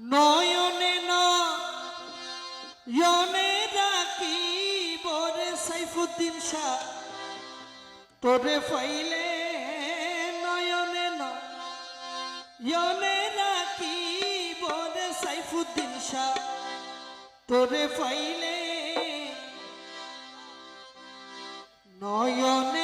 নয়নে নয়নে রাখি বরে সাইফুদ্দিন শাহ। তোরে ফাইলে নয়নে নয়নে রাখি বরে সাইফুদ্দিন শাহ। তোরে ফাইলে নয়নে